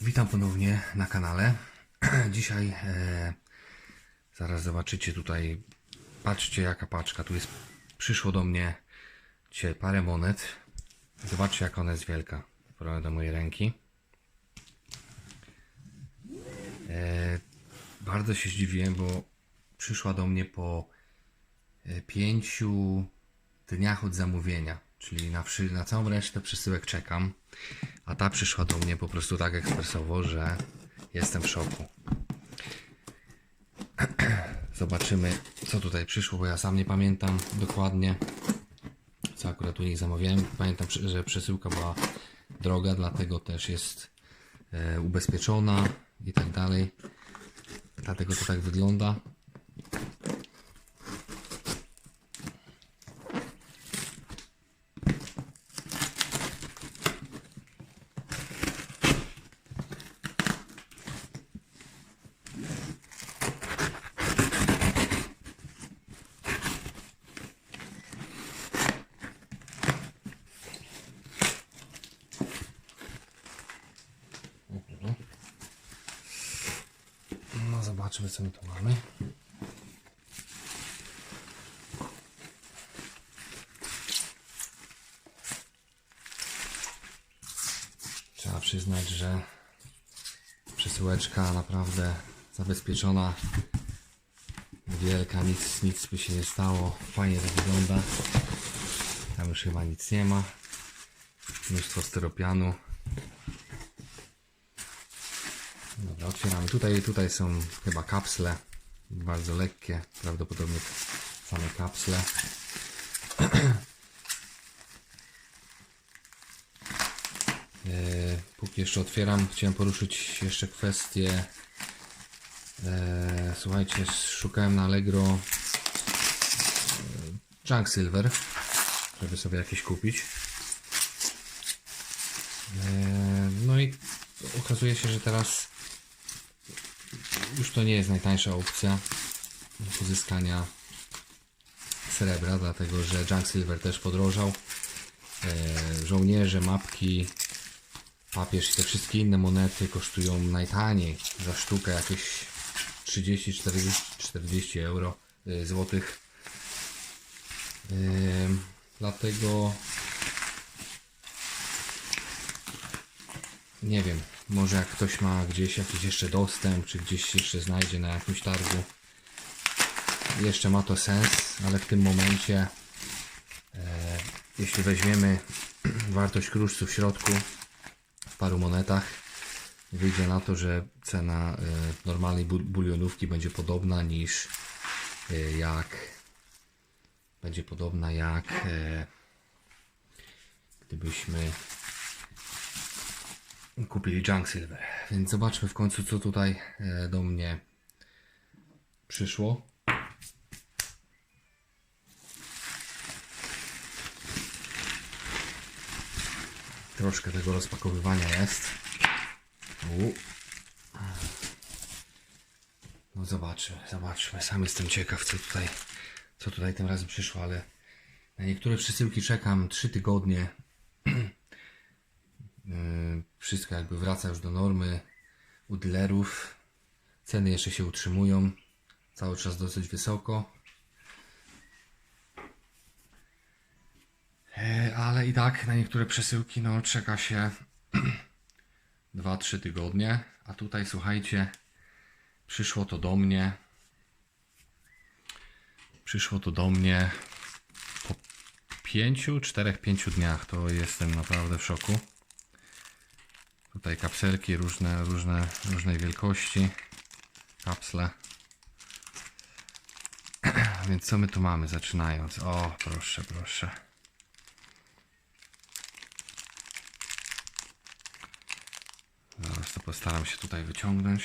Witam ponownie na kanale. Dzisiaj e, zaraz zobaczycie tutaj. Patrzcie jaka paczka. Tu jest. Przyszło do mnie dzisiaj parę monet. Zobaczcie jak ona jest wielka. Porównuję do mojej ręki. E, bardzo się zdziwiłem, bo przyszła do mnie po e, pięciu dniach od zamówienia. Czyli na, na całą resztę przesyłek czekam. A ta przyszła do mnie po prostu tak ekspresowo, że jestem w szoku. Zobaczymy, co tutaj przyszło, bo ja sam nie pamiętam dokładnie, co akurat u nich zamawiałem. Pamiętam, że przesyłka była droga, dlatego też jest e, ubezpieczona i tak dalej. Dlatego to tak wygląda. Zobaczmy, co my tu mamy. Trzeba przyznać, że przesyłeczka naprawdę zabezpieczona. Wielka, nic, nic by się nie stało. Fajnie to wygląda. Tam już chyba nic nie ma. Mnóstwo styropianu. Otwieramy. Tutaj, tutaj są chyba kapsle. Bardzo lekkie. Prawdopodobnie same kapsle. E, Póki jeszcze otwieram, chciałem poruszyć jeszcze kwestię. E, słuchajcie, szukałem na Allegro e, Junk Silver, żeby sobie jakieś kupić. No i okazuje się, że teraz już to nie jest najtańsza opcja pozyskania srebra, dlatego że Junk Silver też podrożał. E, żołnierze, mapki, papież i te wszystkie inne monety kosztują najtaniej za sztukę jakieś 30, 40, 40 euro y, złotych. Ym, dlatego nie wiem, może jak ktoś ma gdzieś jakiś jeszcze dostęp, czy gdzieś jeszcze znajdzie na jakimś targu, jeszcze ma to sens, ale w tym momencie, e, jeśli weźmiemy wartość kruszcu w środku, w paru monetach, wyjdzie na to, że cena e, normalnej bu- bulionówki będzie podobna niż e, jak będzie podobna jak e, gdybyśmy kupili Junk Silver. Więc zobaczmy w końcu, co tutaj e, do mnie przyszło. Troszkę tego rozpakowywania jest. U. No zobaczmy, zobaczmy. Sam jestem ciekaw, co tutaj, co tutaj tym razem przyszło, ale na niektóre przesyłki czekam 3 tygodnie. Yy, Wszystko jakby wraca już do normy u dealerów. Ceny jeszcze się utrzymują. Cały czas dosyć wysoko. E, Ale i tak na niektóre przesyłki no czeka się 2-3 tygodnie. A tutaj słuchajcie, przyszło to do mnie. Przyszło to do mnie po 5, 4-5 dniach. To jestem naprawdę w szoku. Tutaj kapselki różne, różne, różnej wielkości. Kapsle. Więc co my tu mamy zaczynając? O, proszę, proszę. Zaraz to postaram się tutaj wyciągnąć.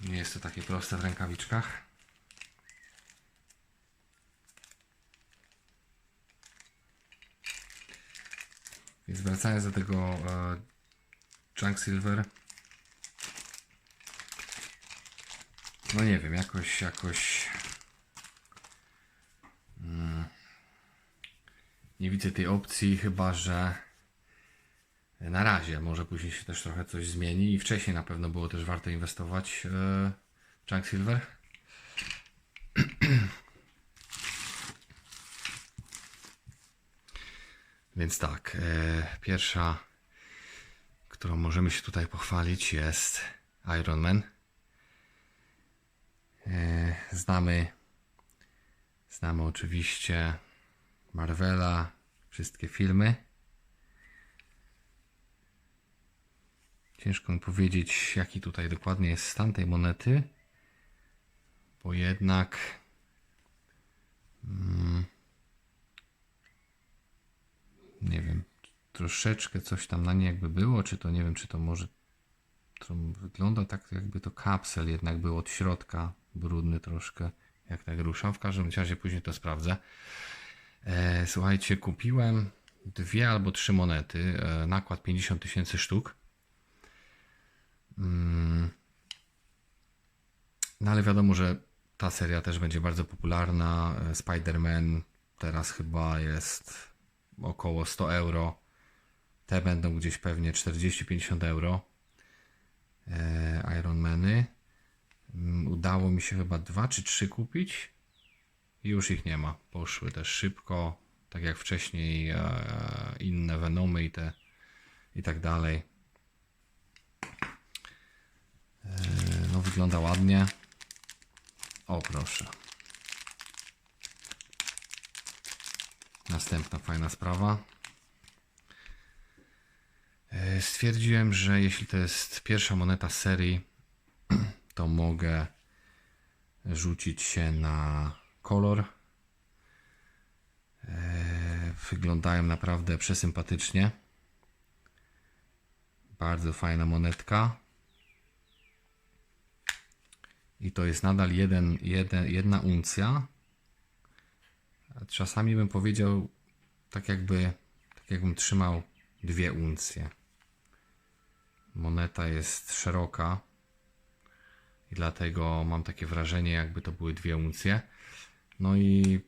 Nie jest to takie proste w rękawiczkach. Więc wracając do tego e, Junk Silver. No nie wiem, jakoś, jakoś. Mm, nie widzę tej opcji, chyba że Na razie, może później się też trochę coś zmieni i wcześniej na pewno było też warto inwestować e, w Chunk Silver. Więc tak, e, pierwsza, którą możemy się tutaj pochwalić jest Iron Man. E, znamy, znamy oczywiście Marvela, wszystkie filmy. Ciężko mi powiedzieć, jaki tutaj dokładnie jest stan tej monety, bo jednak mm, nie wiem, troszeczkę coś tam na niej jakby było, czy to nie wiem, czy to może to wygląda tak, jakby to kapsel jednak był od środka, brudny troszkę, jak tak ruszam. W każdym razie później to sprawdzę. E, słuchajcie, kupiłem dwie albo trzy monety, e, nakład 50 tysięcy sztuk. Mm. No ale wiadomo, że ta seria też będzie bardzo popularna. E, Spider-Man teraz chyba jest około 100 euro. Te będą gdzieś pewnie 40-50 euro. E, Ironmany. Mm, Udało mi się chyba dwa czy trzy kupić. I już ich nie ma. Poszły też szybko. Tak jak wcześniej e, inne Venomy i te i tak dalej. E, No wygląda ładnie. O proszę. Następna fajna sprawa. E, Stwierdziłem, że jeśli to jest pierwsza moneta serii, to mogę rzucić się na kolor. E, Wyglądają naprawdę przesympatycznie. Bardzo fajna monetka. I to jest nadal jeden, jeden, jedna uncja. Czasami bym powiedział, tak jakby, tak jakbym trzymał dwie uncje. Moneta jest szeroka i dlatego mam takie wrażenie, jakby to były dwie uncje. No i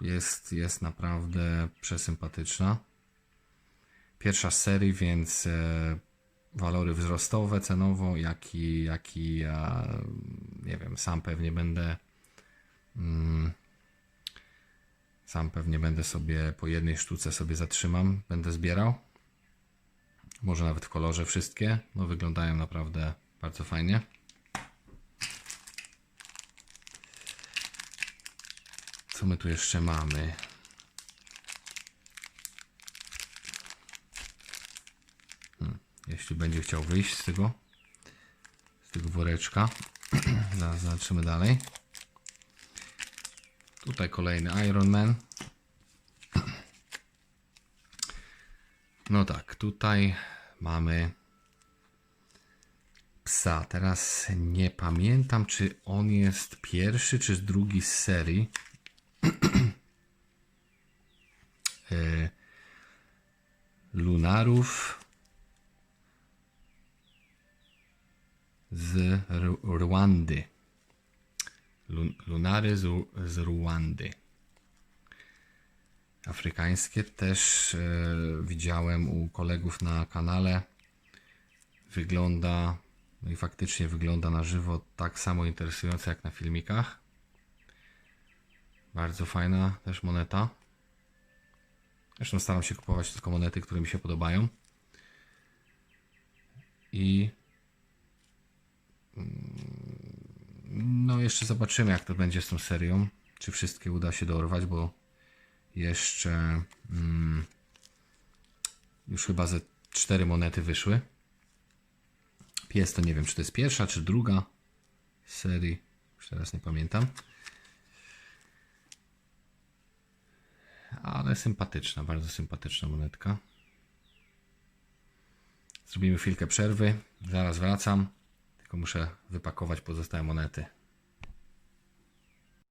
jest, jest naprawdę przesympatyczna. Pierwsza z serii, więc e, walory wzrostowe cenowo, jak i, jak i e, nie wiem, sam pewnie będę mm, sam pewnie będę sobie po jednej sztuce sobie zatrzymam, będę zbierał. Może nawet w kolorze wszystkie. No wyglądają naprawdę bardzo fajnie. Co my tu jeszcze mamy? Hmm, Jeśli będzie chciał wyjść z tego, z tego woreczka, zaraz zobaczymy dalej. Tutaj kolejny Iron Man. No tak, tutaj mamy psa. Teraz nie pamiętam, czy on jest pierwszy, czy drugi z serii. E, Lunarów z Rwandy. Lun- Lunary z, z Ruandy. Afrykańskie też e, widziałem u kolegów na kanale. Wygląda, no i faktycznie wygląda na żywo tak samo interesująco jak na filmikach. Bardzo fajna też moneta. Zresztą staram się kupować tylko monety, które mi się podobają. I No, jeszcze zobaczymy, jak to będzie z tą serią. Czy wszystkie uda się dorwać, bo jeszcze mm, już chyba ze cztery monety wyszły. Pies to nie wiem, czy to jest pierwsza, czy druga serii. Już teraz nie pamiętam. Ale sympatyczna, bardzo sympatyczna monetka. Zrobimy chwilkę przerwy. Zaraz wracam. Tylko muszę wypakować pozostałe monety.